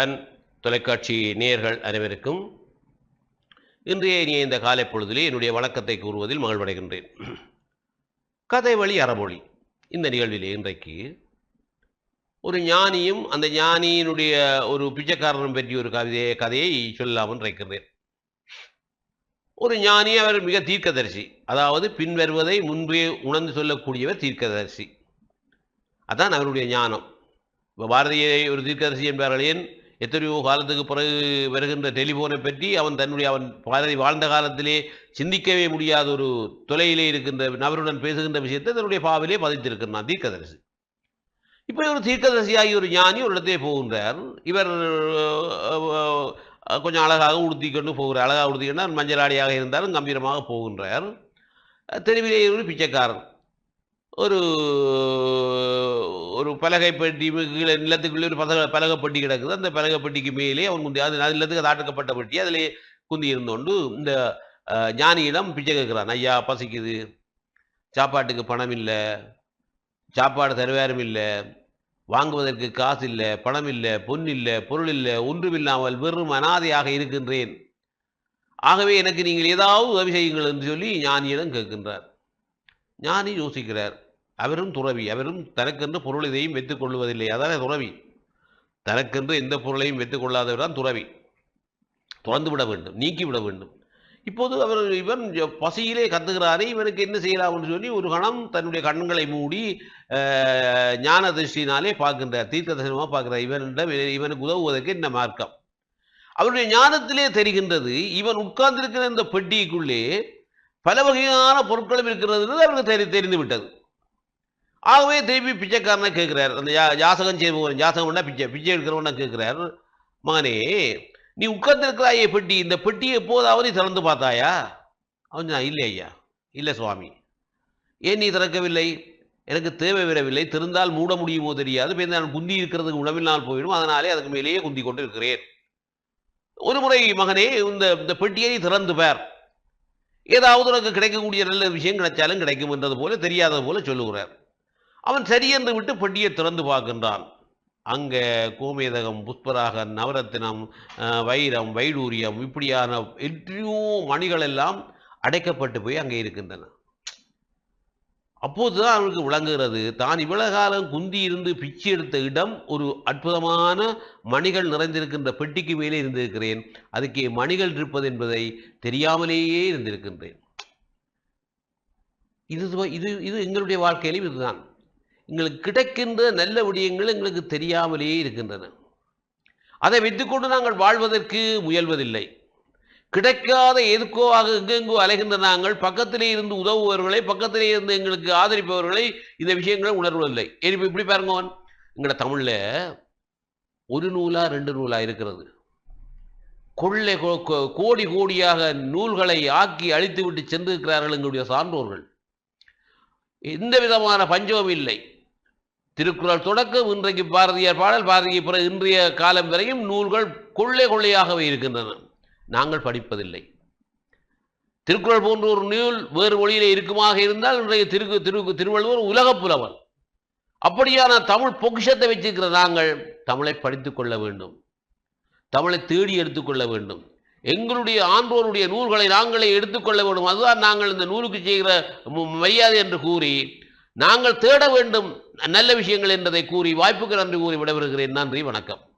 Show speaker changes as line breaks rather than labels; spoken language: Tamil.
டான் தொலைக்காட்சி நேயர்கள் அனைவருக்கும் இன்றைய இனிய இந்த காலை பொழுதிலே என்னுடைய வணக்கத்தை கூறுவதில் மகிழ்வடைகின்றேன். கதை வழி அறமொழி. இந்த நிகழ்விலே இன்றைக்கு ஒரு ஞானியும் அந்த ஞானியினுடைய ஒரு பிச்சைக்காரனும் பற்றிய ஒரு கவிதையை கதையை சொல்லாமல் நினைக்கிறேன் ஒரு ஞானி அவர் மிக தீர்க்கதரிசி. அதாவது பின்வருவதை முன்பே உணர்ந்து சொல்லக்கூடியவர் தீர்க்கதரிசி. அதான் அவருடைய ஞானம். இப்போ பாரதியை ஒரு தீர்க்கதரிசி என்பார்களேன் எத்தனையோ காலத்துக்கு பிறகு வருகின்ற டெலிஃபோனை பற்றி அவன் தன்னுடைய அவன் பாரதி வாழ்ந்த காலத்திலே சிந்திக்கவே முடியாத ஒரு தொலையிலே இருக்கின்ற நபருடன் பேசுகின்ற விஷயத்தை தன்னுடைய பாவிலே பதித்திருக்கிறான் தீர்க்கதரிசி. இப்போ ஒரு தீர்க்கதரிசியாகி ஒரு ஞானி ஒரு இடத்திலே போகின்றார். இவர் கொஞ்சம் அழகாக உடுத்திக்கொண்டு போகிறார். அழகாக உடுத்திக்கொண்டு மஞ்சள் ஆடியாக இருந்தாலும் கம்பீரமாக போகின்றார். தெருவிலே ஒரு பிச்சைக்காரன். ஒரு ஒரு பலகை பெட்டி கீழே நிலத்துக்குள்ளே ஒரு பலக பலகை பெட்டி கிடக்குது. அந்த பலகை பெட்டிக்கு மேலே அவன் குந்தி அது அது நிலத்துக்கு தாட்டக்கப்பட்ட பெட்டி. அதிலே குந்தி இருந்தோண்டு இந்த ஞானியிடம் பிச்சை கேட்குறான். ஐயா பசிக்குது. சாப்பாட்டுக்கு பணம் இல்லை. சாப்பாடு தருவாரும் இல்லை. வாங்குவதற்கு காசு இல்லை. பணம் இல்லை. பொன் இல்லை. பொருள் இல்லை. ஒன்றுமில்லாமல் வெறும் அனாதையாக இருக்கின்றேன். ஆகவே எனக்கு நீங்கள் ஏதாவது உதவி செய்யுங்கள் என்று சொல்லி ஞானியிடம் கேட்கின்றார். ஞானி யோசிக்கிறார். அவரும் துறவி. அவரும் தனக்கென்று பொருள் இதையும் வைத்துக் கொள்வதில்லை. அதான துறவி. தனக்கென்று எந்த பொருளையும் வைத்துக் கொள்ளாதவர் தான் துறவி. துறந்து விட வேண்டும். நீக்கி விட வேண்டும். இப்போது அவர் இவன் பசியிலே கத்துகிறாரே இவனுக்கு என்ன செய்யலாம்னு சொல்லி ஒரு கணம் தன்னுடைய கண்களை மூடி ஞான திருஷ்டினாலே பார்க்கின்றார். தீர்த்த தரிசனமாக பார்க்கிறார். இவனிடம் இவனுக்கு உதவுவதற்கு என்ன மார்க்கம்? அவருடைய ஞானத்திலே தெரிகின்றது. இவன் உட்கார்ந்திருக்கிற இந்த பெட்டிக்குள்ளே பல வகையான பொருட்களும் இருக்கிறது அவருக்கு தெரி தெரிந்து விட்டது ஆகவே திருப்பி பிச்சைக்காரனை கேட்கிறார். அந்த யா ஜாசகம் செய்பவன் ஜாசகம்னா பிச்சை பிச்சை எடுக்கிறவனா கேட்கிறார். மகனே நீ உட்கார்ந்திருக்கிறாயே பெட்டி இந்த பெட்டியை எப்போதாவது நீ திறந்து பார்த்தாயா? அவன் இல்லை ஐயா இல்லை சுவாமி. ஏன் நீ திறக்கவில்லை? எனக்கு தேவை வரவில்லை திறந்தால் மூட முடியுமோ தெரியாது. இப்போ நான் குந்தி இருக்கிறதுக்கு உணவில்லாமல் போயிடும். அதனாலே அதுக்கு மேலேயே குந்தி கொண்டு இருக்கிறேன். ஒரு முறை மகனே இந்த இந்த பெட்டியை திறந்து பேர். ஏதாவது உனக்கு கிடைக்கக்கூடிய நல்ல விஷயம் கிடைச்சாலும் கிடைக்கும் என்றது போல தெரியாதது போல சொல்லுகிறார். அவன் சரியென்று விட்டு பெட்டியை திறந்து பார்க்கின்றான். அங்கே கோமேதகம் புஷ்பராகன் நவரத்தினம் வைரம் வைடூரியம் இப்படியான எத்தனையோ மணிகள் எல்லாம் அடைக்கப்பட்டு போய் அங்கே இருக்கின்றன. அப்போதுதான் அவனுக்கு விளங்குகிறது. தான் இவ்வளவு காலம் குந்தி இருந்து பிச்சை எடுத்த இடம் ஒரு அற்புதமான மணிகள் நிறைந்திருக்கின்ற பெட்டிக்கு மேலே இருந்திருக்கிறேன். அதுக்கே மணிகள் இருப்பது என்பதை தெரியாமலேயே இருந்திருக்கின்றேன். இது இது இது எங்களுடைய வாழ்க்கையிலும் இதுதான். எங்களுக்கு கிடைக்கின்ற நல்ல விடயங்கள் எங்களுக்கு தெரியாமலேயே இருக்கின்றன. அதை வைத்துக்கொண்டு நாங்கள் வாழ்வதற்கு முயல்வதில்லை. கிடைக்காத எதுக்கோவாக எங்கெங்கோ அலைகின்ற நாங்கள் பக்கத்திலே இருந்து உதவுபவர்களை பக்கத்திலே இருந்து எங்களுக்கு ஆதரிப்பவர்களை இந்த விஷயங்களை உணர்வதில்லை. ஏன் இப்படி பாருங்க எங்களோட தமிழில் ஒரு நூலா ரெண்டு நூலா இருக்கிறது. கொள்ளை கோ- கோடி கோடியாக நூல்களை ஆக்கி அழித்து விட்டு சென்றிருக்கிறார்கள் எங்களுடைய சான்றோர்கள். எந்த விதமான பஞ்சமும் இல்லை. திருக்குறள் தொடக்கம் இன்றைக்கு பாரதியார் பாடல் பாரதிய பிற இன்றைய காலம் வரையும் நூல்கள் கொள்ளை கொள்ளையாகவே இருக்கின்றன. நாங்கள் படிப்பதில்லை. திருக்குறள் போன்ற ஒரு நூல் வேறு மொழியிலே இருக்குமாக இருந்தால் இன்றைய திரு திரு திருவள்ளுவர் உலகப் புலவர் அப்படியான தமிழ் பொக்கிஷத்தை வச்சிருக்கிற நாங்கள் தமிழை படித்துக் கொள்ள வேண்டும். தமிழை தேடி எடுத்துக்கொள்ள வேண்டும். எங்களுடைய ஆன்றோருடைய நூல்களை நாங்களே எடுத்துக்கொள்ள வேண்டும். அதுதான் நாங்கள் இந்த நூலுக்கு செய்கிற மரியாதை என்று கூறி நாங்கள் தேட வேண்டும் நல்ல விஷயங்கள் என்பதை கூறி வாய்ப்புக்கு நன்றி கூறி விடவிருக்கிறேன் நன்றி வணக்கம்.